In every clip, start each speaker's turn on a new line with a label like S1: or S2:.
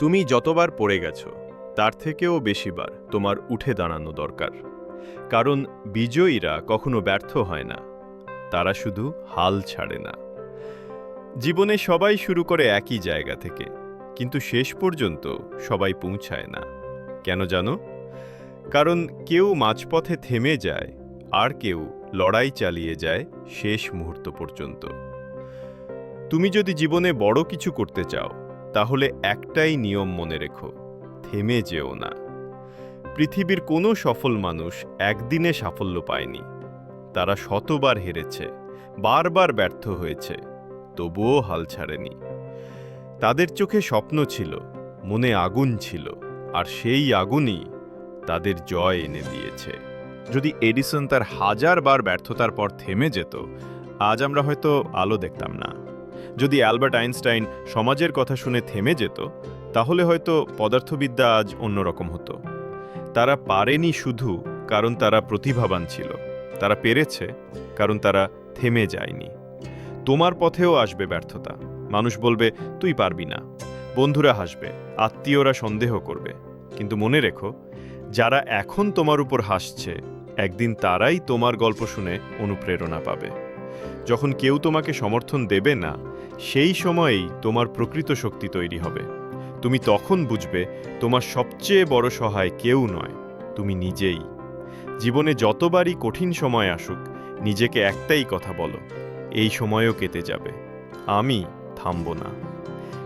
S1: তুমি যতবার পড়ে গেছো, তার থেকেও বেশিবার তোমার উঠে দাঁড়ানো দরকার। কারণ বিজয়ীরা কখনো ব্যর্থ হয় না, তারা শুধু হাল ছাড়ে না। জীবনে সবাই শুরু করে একই জায়গা থেকে, কিন্তু শেষ পর্যন্ত সবাই পৌঁছায় না। কেন জানো? কারণ কেউ মাঝপথে থেমে যায়, আর কেউ লড়াই চালিয়ে যায় শেষ মুহূর্ত পর্যন্ত। তুমি যদি জীবনে বড় কিছু করতে চাও তাহলে একটাই নিয়ম মনে রেখো, থেমে যেও না। পৃথিবীর কোনো সফল মানুষ একদিনে সাফল্য পায়নি। তারা শতবার হেরেছে, বারবার ব্যর্থ হয়েছে, তবুও হাল ছাড়েনি। তাদের চোখে স্বপ্ন ছিল, মনে আগুন ছিল, আর সেই আগুনই তাদের জয় এনে দিয়েছে।
S2: যদি এডিসন তার হাজার বার ব্যর্থতার পর থেমে যেত, আজ আমরা হয়তো আলো দেখতাম না। যদি অ্যালবার্ট আইনস্টাইন সমাজের কথা শুনে থেমে যেত, তাহলে হয়তো পদার্থবিদ্যা আজ অন্যরকম হতো।
S1: তারা পারেনি শুধু কারণ তারা প্রতিভাবান ছিল। তারা পেরেছে কারণ তারা থেমে যায়নি। তোমার পথেও আসবে ব্যর্থতা। মানুষ বলবে, তুই পারবি না। বন্ধুরা হাসবে, আত্মীয়রা সন্দেহ করবে। কিন্তু মনে রেখো, যারা এখন তোমার উপর হাসছে, একদিন তারাই তোমার গল্প শুনে অনুপ্রেরণা পাবে। যখন কেউ তোমাকে সমর্থন দেবে না, সেই সময়েই তোমার প্রকৃত শক্তি তৈরি হবে। তুমি তখন বুঝবে তোমার সবচেয়ে বড় সহায় কেউ নয়, তুমি নিজেই। জীবনে যতবারই কঠিন সময় আসুক, নিজেকে একটাই কথা বলো, এই সময়ও কেটে যাবে। আমি থামব না।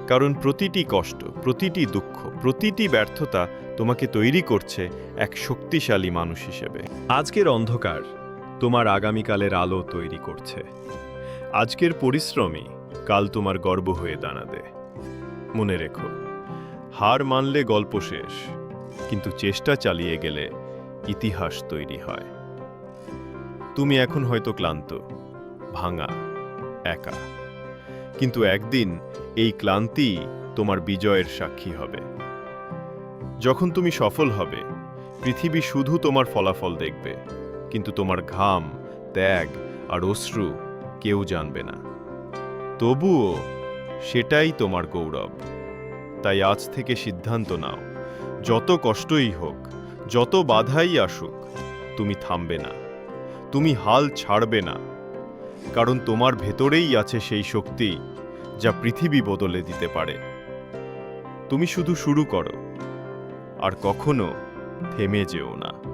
S1: কারণ প্রতিটি কষ্ট, প্রতিটি দুঃখ, প্রতিটি ব্যর্থতা তোমাকে তৈরি করছে এক শক্তিশালী মানুষ হিসেবে। আজকের অন্ধকার তোমার আগামীকালের আলো তৈরি করছে। আজকের পরিশ্রমই কাল তোমার গর্ব হয়ে দাঁড়াবে। মনে রেখো, হার মানলে গল্প শেষ, কিন্তু চেষ্টা চালিয়ে গেলে ইতিহাস তৈরি হয়। তুমি এখন হয়তো ক্লান্ত, ভাঙা, একা। কিন্তু একদিন এই ক্লান্তি তোমার বিজয়ের সাক্ষী হবে। যখন তুমি সফল হবে, পৃথিবী শুধু তোমার ফলাফল দেখবে। কিন্তু তোমার ঘাম, ত্যাগ আর অশ্রু কেউ জানবে না। তবুও সেটাই তোমার গৌরব। তাই আজ থেকে সিদ্ধান্ত নাও, যত কষ্টই হোক, যত বাধাই আসুক, তুমি থামবে না। তুমি হাল ছাড়বে না। কারণ তোমার ভেতরেই আছে সেই শক্তি যা পৃথিবী বদলে দিতে পারে। তুমি শুধু শুরু করো, আর কখনো থেমে যেও না।